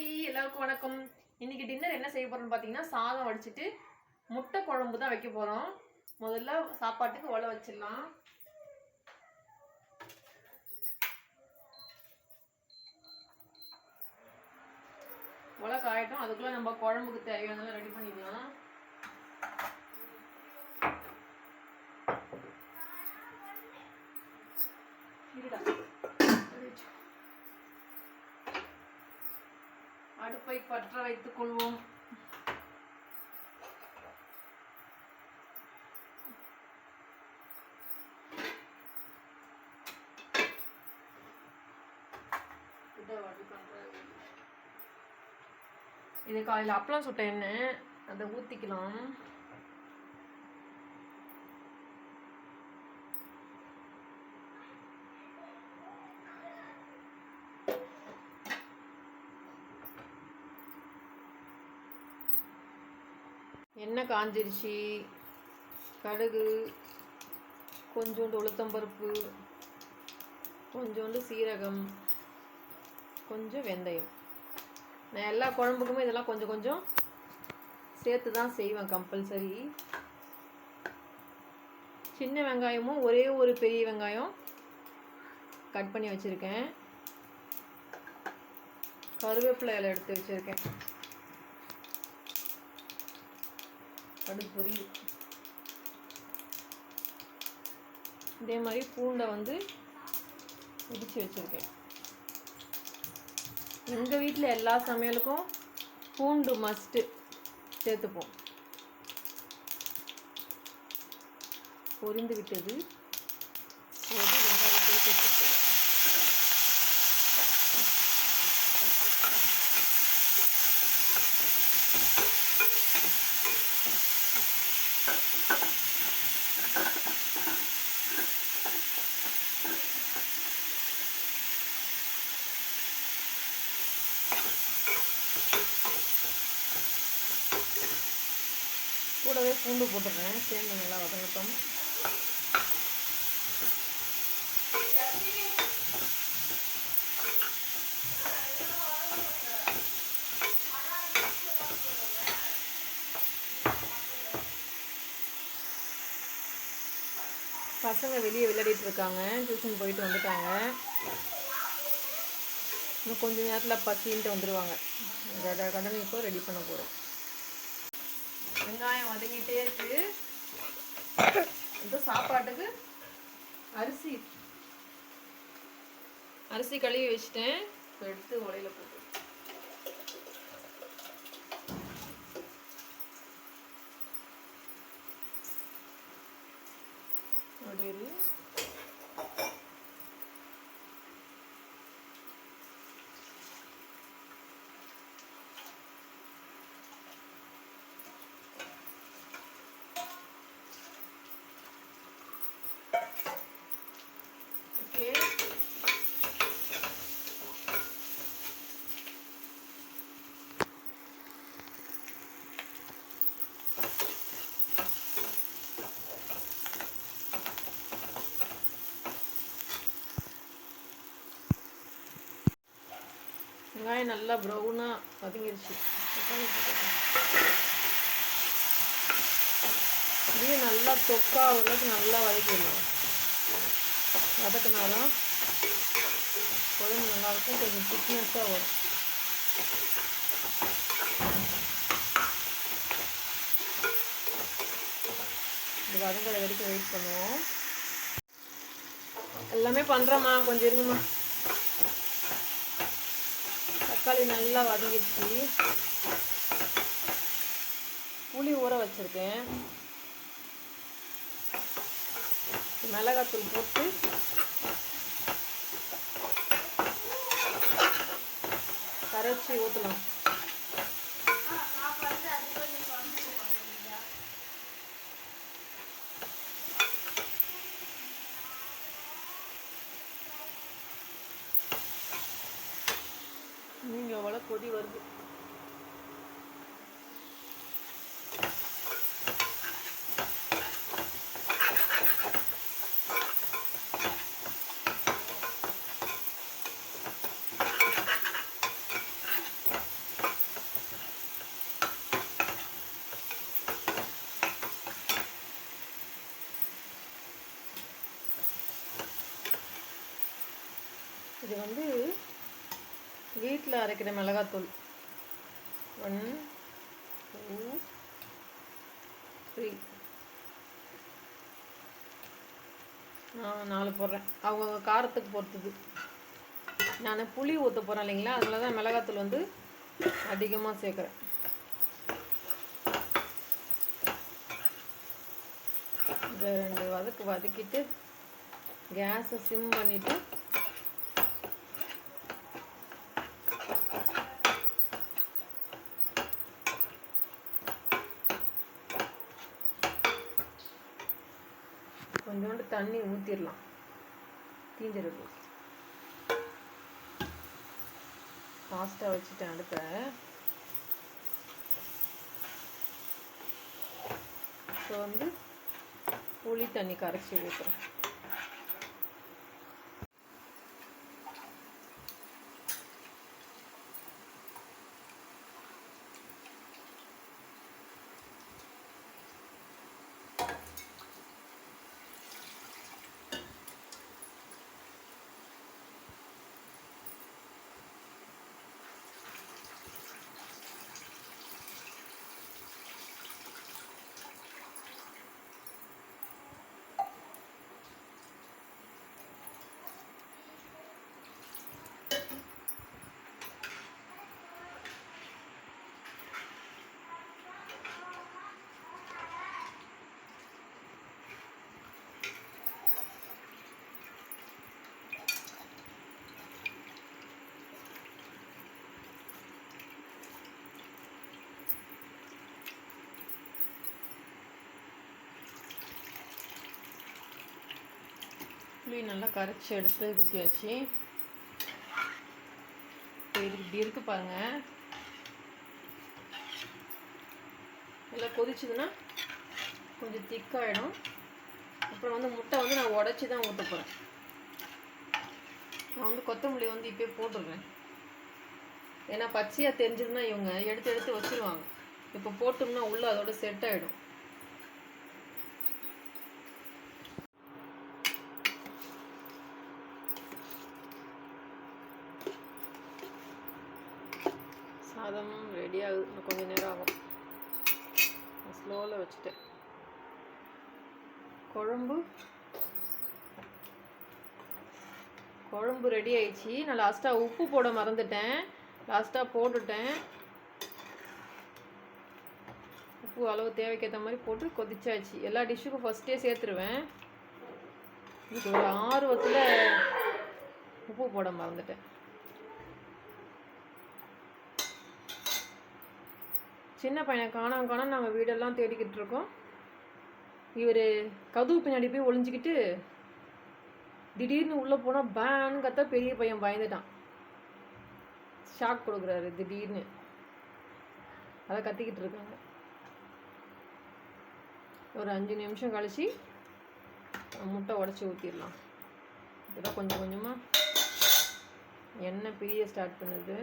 எல்லாருக்கும் வணக்கம். இன்னைக்கு டின்னர் என்ன செய்ய போறோம்னு பார்த்தீங்கன்னா சாதம் வடிச்சிட்டு முட்டை குழம்பு தான் வைக்க போறோம். முதல்ல சாப்பாட்டுக்கு உல வச்சிடலாம். உல காயட்டும். அதுக்குள்ள நம்ம குழம்புக்கு தேவையானதெல்லாம் ரெடி பண்ணிக்கலாம் அடுப்பை பற்ற வைத்துக் கொள்வோம். இது காலையில் அப்பளம் சுட்ட எண்ணெய். அதை ஊற்றிக்கலாம் எண்ணெய் காஞ்சிருச்சு கடுகு கொஞ்சோண்டு உளுத்தம்பருப்பு கொஞ்சோண்டு சீரகம் கொஞ்சம் வெந்தயம். நான் எல்லா குழம்புக்குமே இதெல்லாம் கொஞ்சம் கொஞ்சம் சேர்த்து தான் செய்வேன் கம்பல்சரி சின்ன வெங்காயமும் ஒரே ஒரு பெரிய வெங்காயம் கட் பண்ணி வச்சுருக்கேன். கருவேப்பிலை இலை எடுத்து வச்சுருக்கேன். கடுகு இதே மாதிரி பூண்டை வந்து இடித்து வச்சுருக்கேன். எங்கள் வீட்டில் எல்லா சமையலுக்கும் பூண்டு மஸ்ட்டு சேர்த்துப்போம். பொரிந்து விட்டது. பூண்டு போட்டுடுறேன் சேர்ந்து நல்லா வதங்கட்டும். பசங்க வெளியே விளையாடிட்டு இருக்காங்க. டியூஷன் போயிட்டு வந்துட்டாங்க. இன்னும் கொஞ்ச நேரத்தில் பசின்ட்டு வந்துடுவாங்க கடனை இப்போ ரெடி பண்ண போகிறோம் வெங்காயம் வதங்கிட்டே இருக்கு. இது சாப்பாட்டுக்கு அரிசி. அரிசி கழுவி வச்சுட்டேன். எடுத்து உலையில போட்டு. அப்படியே வெங்காயம் நல்லா ப்ரௌனாக வதங்கிருச்சு. தக்காளி நல்லா தொக்கா அளவுக்கு நல்லா வதக்கிடலாம் வதக்கினாலும் குழம்பு நல்லாயிருக்கும். கொஞ்சம் திக்னஸாக வரும். இது வதங்குற வரைக்கும் வெயிட் பண்ணுவோம். எல்லாமே பண்ணுறோம்மா கொஞ்சம் இருங்கம்மா. தக்காளி நல்லா வதங்கிடுச்சு. புளி ஊற வச்சுருக்கேன். மிளகாத்தூள் போட்டு. கரைச்சி ஊற்றலாம் கொதி வருது. இது வந்து வீட்டில் அரைக்கிற மிளகாத்தூள். ஒன் டூ த்ரீ நான் நாலு போடுறேன். அவங்க காரத்துக்கு பொறுத்தது. நான் புளி ஊற்ற போகிறேன் இல்லைங்களா? அதில் தான் மிளகாத்தூள் வந்து அதிகமாக சேர்க்குறேன். இதை ரெண்டு வதக்கு வதக்கிட்டு கேஸை சிம் பண்ணிவிட்டு கொஞ்சோண்டு தண்ணி ஊற்றிடலாம் தீஞ்சிருக்கு ஃபாஸ்ட்டாக வச்சுட்டேன் அடுப்பை. ஸோ வந்து புளி தண்ணி கரைச்சி ஊற்றுறேன் புளி நல்லா கரைச்சி எடுத்து ஊற்றி வச்சு. இது இப்படி இருக்கு பாருங்க. நல்லா கொதிச்சதுன்னா கொஞ்சம் திக்காயிடும். அப்புறம் வந்து முட்டை வந்து நான் உடச்சி தான் ஊற்ற போகிறேன் நான் வந்து கொத்தமல்லி வந்து இப்போயே போட்டுடுறேன். ஏன்னா பச்சையாக தெரிஞ்சதுன்னா இவங்க எடுத்து எடுத்து வச்சிருவாங்க. இப்போ போட்டோம்னா உள்ளே அதோட செட் ஆகிடும் சாதம் ரெடி ஆகுது இன்னும் கொஞ்சம் நேரம் ஆகும். ஸ்லோவில் வச்சுட்டேன். குழம்பு. குழம்பு ரெடி ஆயிடுச்சு. நான் லாஸ்ட்டாக உப்பு போட மறந்துட்டேன். லாஸ்ட்டாக போட்டுட்டேன். உப்பு அளவு தேவைக்கேற்ற மாதிரி போட்டு கொதிச்சாச்சு. எல்லா டிஷ்ஷுக்கும் ஃபஸ்ட்டே சேர்த்துருவேன். இதுக்கு ஒரு ஆர்வத்தில் உப்பு போட மறந்துட்டேன். சின்ன பையனை காணாம காணாம நாங்கள் வீடெல்லாம் தேடிக்கிட்டு இருக்கோம். இவர் கதவு பின்னாடி போய் ஒளிஞ்சிக்கிட்டு திடீர்னு உள்ளே போனால் பேன்னு கத்தா பெரிய பையன் பயந்துட்டான். ஷாக் கொடுக்குறாரு திடீர்னு. அதை கத்திக்கிட்டு இருக்காங்க. ஒரு அஞ்சு நிமிஷம் கழிச்சு முட்டை உடச்சி ஊற்றிடலாம் இதெல்லாம் கொஞ்சம் கொஞ்சமாக எண்ணெய் பிரிய ஸ்டார்ட் பண்ணுது.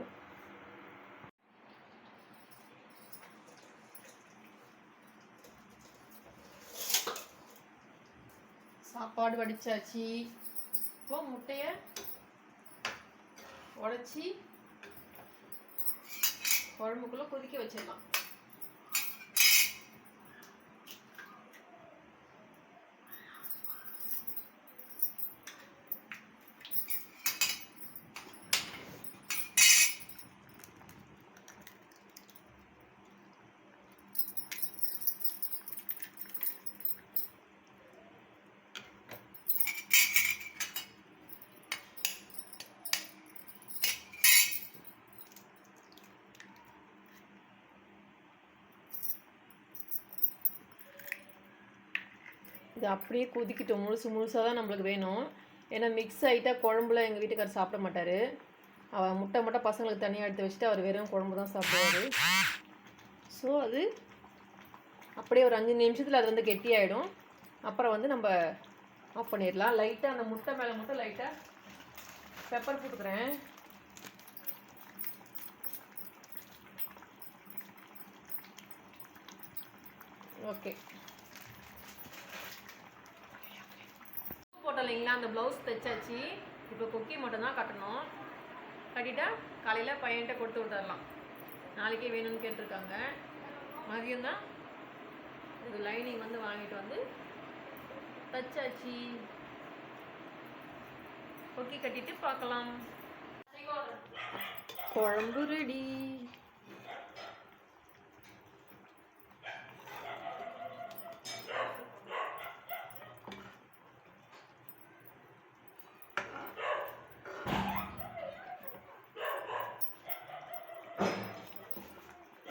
சாப்பாடு வடிச்சாச்சு. இப்போ முட்டையை உடச்சி குழம்புக்குள்ளே கொதிக்க வச்சிடலாம். இது அப்படியே கொதிக்கிட்டோம். முழுசு முழுசாக தான் நம்மளுக்கு வேணும். ஏன்னா மிக்ஸ் ஆகிட்டா குழம்புல எங்கள் வீட்டுக்காரர் சாப்பிட மாட்டார். அவர் முட்டை முட்டை பசங்களுக்கு தனியாக எடுத்து வச்சுட்டு அவர் வெறும் குழம்பு தான் சாப்பிடுவார். ஸோ அது அப்படியே ஒரு அஞ்சு நிமிஷத்தில் அது வந்து கெட்டியாயிடும். அப்புறம் வந்து நம்ம ஆஃப் பண்ணிடலாம். லைட்டாக அந்த முட்டை மேலே மட்டும் லைட்டாக பெப்பர் போட்டுக்கிறேன். ஓகே போட்டோம் இல்லைங்களா அந்த ப்ளவுஸ் தைச்சாச்சு. இப்போ கொக்கி மட்டும்தான் கட்டணும். கட்டிட்டா காலையில் பையன்கிட்ட கொடுத்து விட்டுடலாம் நாளைக்கே வேணும்னு கேட்டிருக்காங்க. மதியம் தான் இது லைனிங் வந்து வாங்கிட்டு வந்து தச்சாச்சு. கொக்கி கட்டிட்டு பார்க்கலாம். குழம்பு ரெடி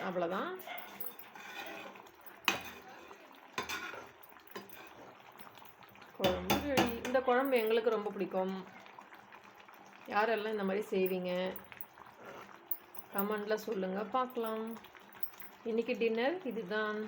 அவ்வளோதான் குழம்பு ரெடி. இந்த குழம்பு எங்களுக்கு ரொம்ப பிடிக்கும். யாரெல்லாம் இந்த மாதிரி செய்வீங்க? கமெண்டில் சொல்லுங்கள் பார்க்கலாம். இன்றைக்கி டின்னர் இதுதான்.